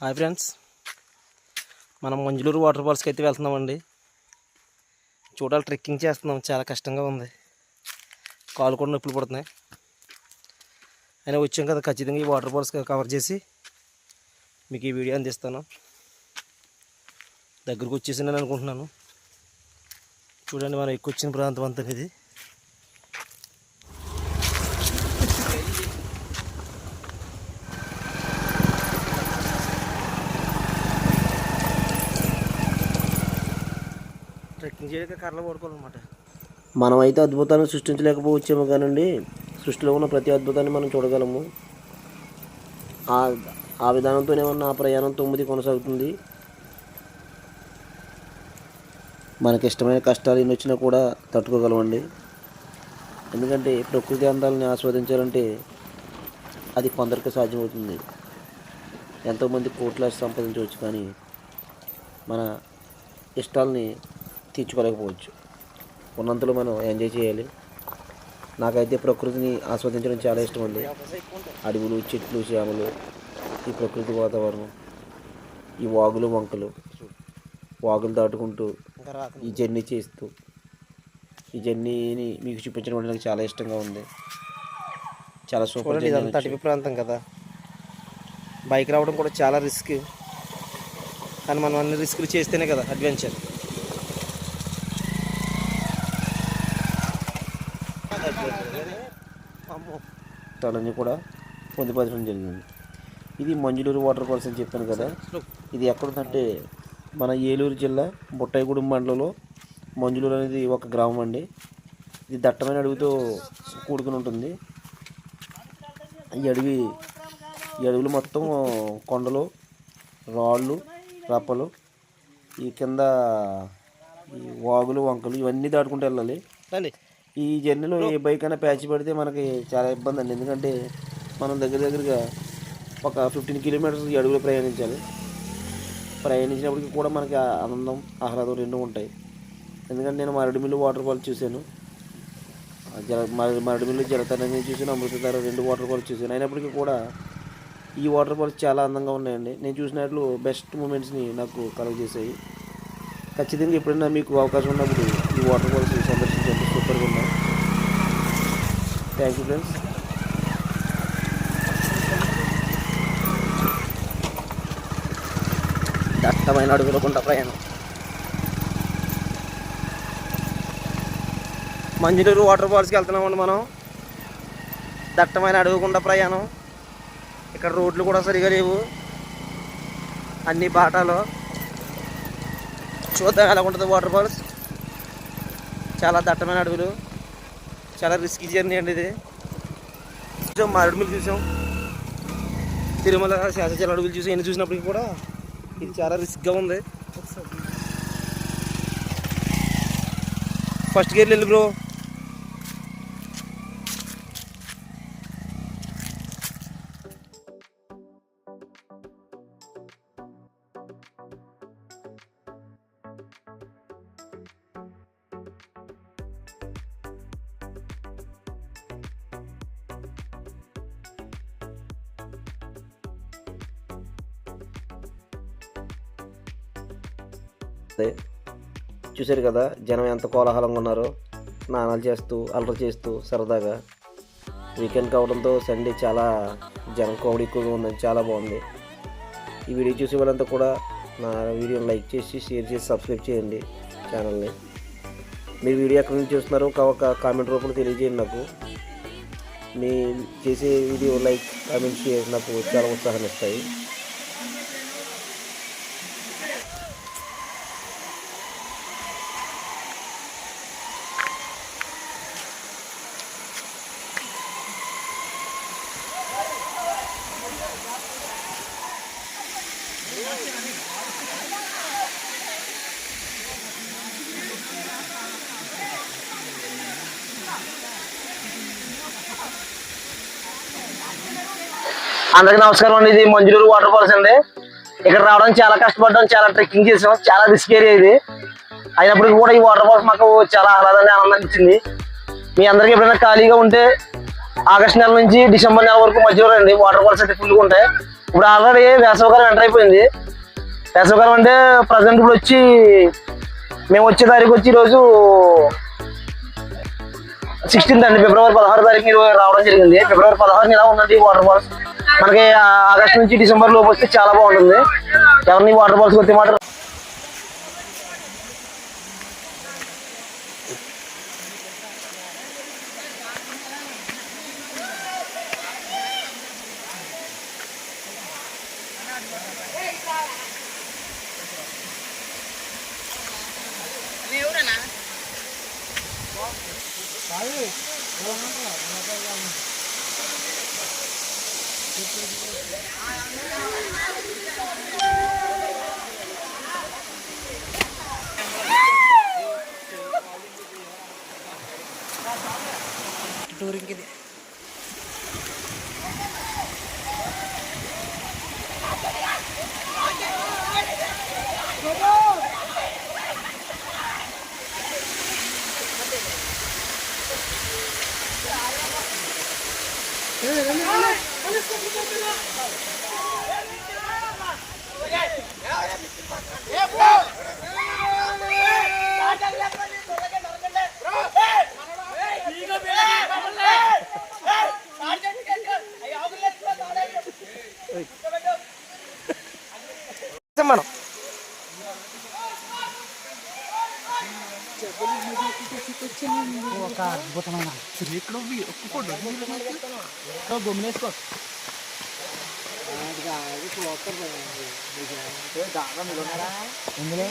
Hi friends. మనం Manjuluru water ఫాల్స్కి అయితే వెళ్తున్నామండి. చూడాలి ట్రెక్కింగ్ చేస్తున్నాం. చాలా కష్టంగా ఉంది. కాలు కూడా నొప్పులు పడుతున్నాయి. అయినా వచ్చాం కదా ఖచ్చితంగా ఈ వాటర్ ఫాల్స్ కవర్ చేసి మీకు ఈ వీడియో అందిస్తాను. దగ్గరకు వచ్చేసి నేను అనుకుంటున్నాను. చూడండి మనం ఎక్కువ వచ్చిన ప్రాంతం అంతా ఇది ట్రెక్కింగ్ కర్రలు పడుకోవాలన్నమాట మనం అయితే అద్భుతాన్ని సృష్టించలేకపోవచ్చేమో కానండి సృష్టిలో ఉన్న ప్రతి అద్భుతాన్ని మనం చూడగలము. ఆ ఆ విధానంతోనే ఉన్న ఆ ప్రయాణం తొమ్మిది కొనసాగుతుంది. మనకి ఇష్టమైన కష్టాలు ఎన్ని వచ్చినా కూడా తట్టుకోగలమండి. ఎందుకంటే ప్రకృతి అందాలని ఆస్వాదించాలంటే అది కొందరికి సాధ్యమవుతుంది. ఎంతోమంది కోట్ల సంపాదించవచ్చు కానీ మన ఇష్టాలని తీర్చుకోలేకపోవచ్చు. ఉన్నంతలో మనం ఎంజాయ్ చేయాలి. నాకైతే ప్రకృతిని ఆస్వాదించడం చాలా ఇష్టం అండి. అడవులు చెట్లు చేమలు ఈ ప్రకృతి వాతావరణం ఈ వాగులు వంకలు వాగులు దాటుకుంటూ ఈ జర్నీ చేస్తూ ఈ జర్నీని మీకు చూపించడం అంటే నాకు చాలా ఇష్టంగా ఉంది. చాలా సూపర్ ఇదంతా అటవీ ప్రాంతం కదా. బైక్ రావడం కూడా చాలా రిస్క్. కానీ మనం అన్ని రిస్కులు చేస్తేనే కదా అడ్వెంచర్. అమ్మో కూడా పొందుపరచడం జరిగింది. ఇది మంజులూరు వాటర్ ఫాల్స్ అని చెప్పాను కదా. ఇది ఎక్కడుందంటే మన ఏలూరు జిల్లా బుట్టాయిగూడెం మండలంలో మంజులూరు అనేది ఒక గ్రామం అండి. ఇది దట్టమైన అడవితో కూడుకుని ఉంటుంది. ఈ అడవి ఈ అడవులు మొత్తం కొండలు రాళ్ళు రప్పలు ఈ కింద ఈ వాగులు వంకలు ఇవన్నీ దాటుకుంటూ వెళ్ళాలి. ఈ జర్నీలో ఏ బైక్ అయినా ప్యాచ్ పడితే మనకి చాలా ఇబ్బంది అండి. ఎందుకంటే మనం దగ్గర దగ్గరగా ఒక ఫిఫ్టీన్ కిలోమీటర్స్ అడుగులో ప్రయాణించాలి. ప్రయాణించినప్పటికీ కూడా మనకి ఆనందం ఆహ్లాదం రెండు ఉంటాయి. ఎందుకంటే నేను మరడిమిల్లి వాటర్ ఫాల్ చూశాను. జల మర- మరడిమిల్లి జలతరంగం చూశాను అమృతధార రెండు వాటర్ ఫాల్స్ చూశాను. అయినప్పటికీ కూడా ఈ వాటర్ ఫాల్స్ చాలా అందంగా ఉన్నాయండి. నేను చూసినట్లు బెస్ట్ మూమెంట్స్ని నాకు కలుగజేశాయి. ఖచ్చితంగా ఎప్పుడైనా మీకు అవకాశం ఉన్నప్పుడు ఈ వాటర్ ఫాల్స్ సందర్శించండి సూపర్గా ఉన్నాయి థ్యాంక్ యూ ఫ్రెండ్స్ దట్టమైన అడుగులు ప్రయాణం. మంచినీరు వాటర్ ఫాల్స్కి వెళ్తున్నామండి మనం. దట్టమైన అడుగుకుండా ప్రయాణం. ఇక్కడ రోడ్లు కూడా సరిగా లేవు. అన్ని బాటాలో. చూద్దాం ఎలా ఉంటుంది వాటర్ ఫాల్స్ చాలా దట్టమైన అడవులు. చాలా రిస్కీ జర్నీ అండి ఇది. చూసాం మారేడుమిల్లి చూసాం. తిరుమల శాసచాల అడవులు చూసాం ఎన్ని చూసినప్పటికీ కూడా ఇది చాలా రిస్క్గా ఉంది. ఫస్ట్ గేర్లు వెళ్ళి బ్రో వస్తాయి చూశారు కదా జనం ఎంత కోలాహలంగా ఉన్నారో స్నానాలు చేస్తూ అల్లరి చేస్తూ సరదాగా. వీకెండ్ కావడంతో సండే చాలా జనం కోవిడ్ ఎక్కువగా ఉందని చాలా బాగుంది. ఈ వీడియో చూసే వాళ్ళంతా కూడా నా వీడియోని లైక్ చేసి షేర్ చేసి సబ్స్క్రైబ్ చేయండి ఛానల్ని. మీరు వీడియో ఎక్కడి నుంచి చూస్తున్నారో ఒక- ఒక కామెంట్ రూపంలో తెలియజేయండి నాకు. మీ చేసే వీడియో లైక్ కామెంట్ షేర్ నాకు చాలా ఉత్సాహాన్ని ఇస్తాయి. అందరికి నమస్కారం అండి. ఇది మంజులూరు వాటర్ ఫాల్స్ అండి. ఇక్కడ రావడం చాలా కష్టపడ్డాం చాలా ట్రెక్కింగ్ చేసాం చాలా రిస్క్ ఏరియా ఇది. అయినప్పటికీ కూడా ఈ వాటర్ ఫాల్స్ మాకు చాలా ఆహ్లాదాన్ని ఆనందాన్ని ఇచ్చింది. మీ అందరికి ఎప్పుడైనా ఖాళీగా ఉంటే ఆగస్ట్ నెల నుంచి డిసెంబర్ నెల వరకు మధ్యలో రండి. వాటర్ ఫాల్స్ అయితే ఫుల్గా ఉంటాయి. ఇప్పుడు ఆల్రెడీ వేసవకాలం ఎంటర్ అయిపోయింది. వేసవకాలం అంటే ప్రజెంట్ ఇప్పుడు వచ్చి మేము వచ్చే తారీఖు వచ్చి ఈరోజు సిక్స్టీన్త్ అండి. ఫిబ్రవరి పదహారు తారీఖు మీరు రావడం జరిగింది. ఫిబ్రవరి పదహారు ఎలా ఉందండి వాటర్ ఫాల్స్? మనకి ఆగస్ట్ నుంచి డిసెంబర్ లోపు వస్తే చాలా బాగుంటుంది. ఎవరిని వాటర్ ఫాల్స్ వస్తే మాత్రం మనం. ఒక అద్భుతమైన గొమ్మినేసుకో. ఇందులో?